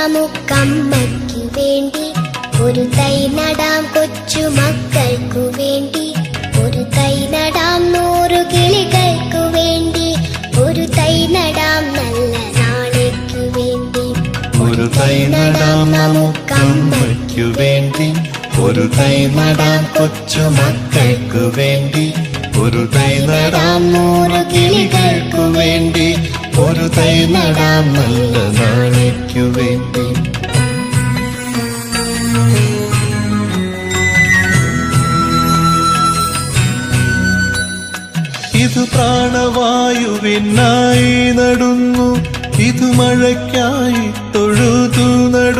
നമുക്കമ്മയ്ക്ക് വേണ്ടി ഒരു തൈ നടാം കൊച്ചു മക്കൾക്കു വേണ്ടി. ഒരു തൈ നടാം നൂറു കിളികൾക്കു വേണ്ടി. ഒരു തൈ നടാം നല്ല നാളേക്ക് വേണ്ടി. ഒരു തൈ നടാം നമുക്കമ്മയ്ക്കു വേണ്ടി. ഒരു തൈ നടാം കൊച്ചു മക്കൾക്ക് വേണ്ടി. ഒരു തൈ നടാം നൂറു കിളികൾക്കു തൈ നടാം നല്ല നാളേക്കു വേണ്ടി. ഇത് പ്രാണവായുവിനായി നടുന്നു. ഇത് മഴയ്ക്കായി തൊഴുതു നടുന്നു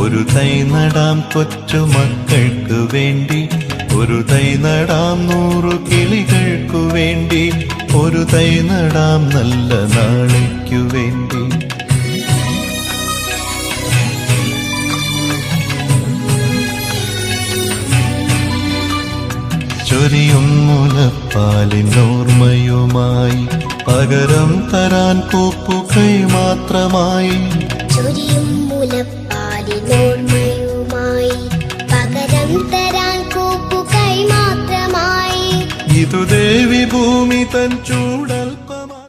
ഒരു തൈ നടാം കൊച്ചു മക്കൾക്ക് വേണ്ടി. ഒരു തൈ നടാം നൂറു കിളികൾക്കു വേണ്ടി. ഒരു തൈ നടാം നല്ല നാളേക്കു വേണ്ടി. ചൊരിയും മുലപ്പാലിനോർമ്മയുമായി പകരം തരാൻ കൂപ്പുകൈ മാത്രമായി. ചൊരിയും തരാൻ ഇതു ദേവി ഭൂമി തൻ ചൂട